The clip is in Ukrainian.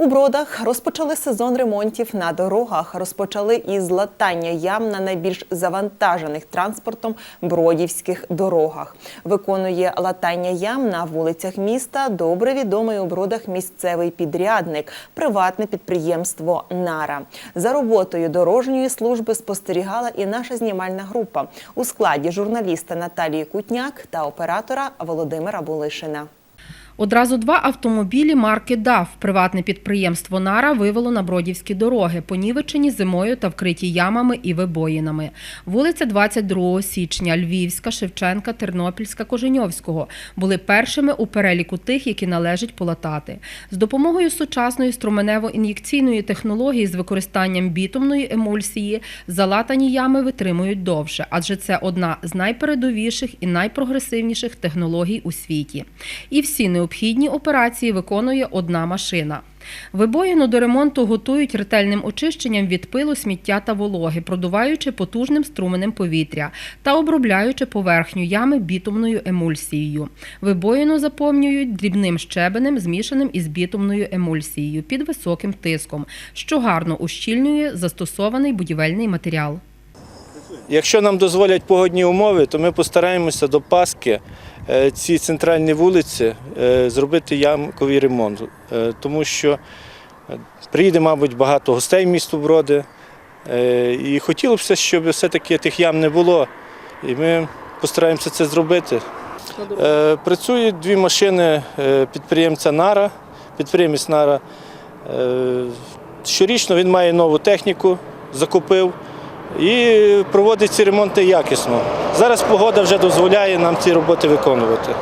У бродах розпочали сезон ремонтів на дорогах. Розпочали із латання ям на найбільш завантажених транспортом бродівських дорогах. Виконує латання ям на вулицях міста добре відомий у бродах місцевий підрядник, приватне підприємство Нара. За роботою дорожньої служби спостерігала і наша знімальна група у складі журналіста Наталії Кутняк та оператора Володимира Булишина. Одразу два автомобілі марки ДАВ приватне підприємство Нара вивело на бродівські дороги, понівечені зимою та вкриті ямами і вибоїнами. Вулиця 22 січня, Львівська, Шевченка, Тернопільська, Коженьовського були першими у переліку тих, які належить полатати. З допомогою сучасної струменево-ін'єкційної технології з використанням бітумної емульсії залатані ями витримують довше, адже це одна з найпередовіших і найпрогресивніших технологій у світі. І всі необхідні операції виконує одна машина. Вибоїну до ремонту готують ретельним очищенням від пилу, сміття та вологи, продуваючи потужним струменем повітря та обробляючи поверхню ями бітумною емульсією. Вибоїну заповнюють дрібним щебенем, змішаним із бітумною емульсією під високим тиском, що гарно ущільнює застосований будівельний матеріал. Якщо нам дозволять погодні умови, то ми постараємося до Пасхи е, ці центральні вулиці е, зробити ямковий ремонт, Е, тому що е, приїде, мабуть, багато гостей в місто Броди. Е, І хотілося б, щоб все-таки тих ям не було. І ми постараємося це зробити. Е, Працюють дві машини е, підприємця Нара, підприємець Нара. Е, Щорічно він має нову техніку, закупив і проводить ці ремонти якісно. Зараз погода вже дозволяє нам ці роботи виконувати.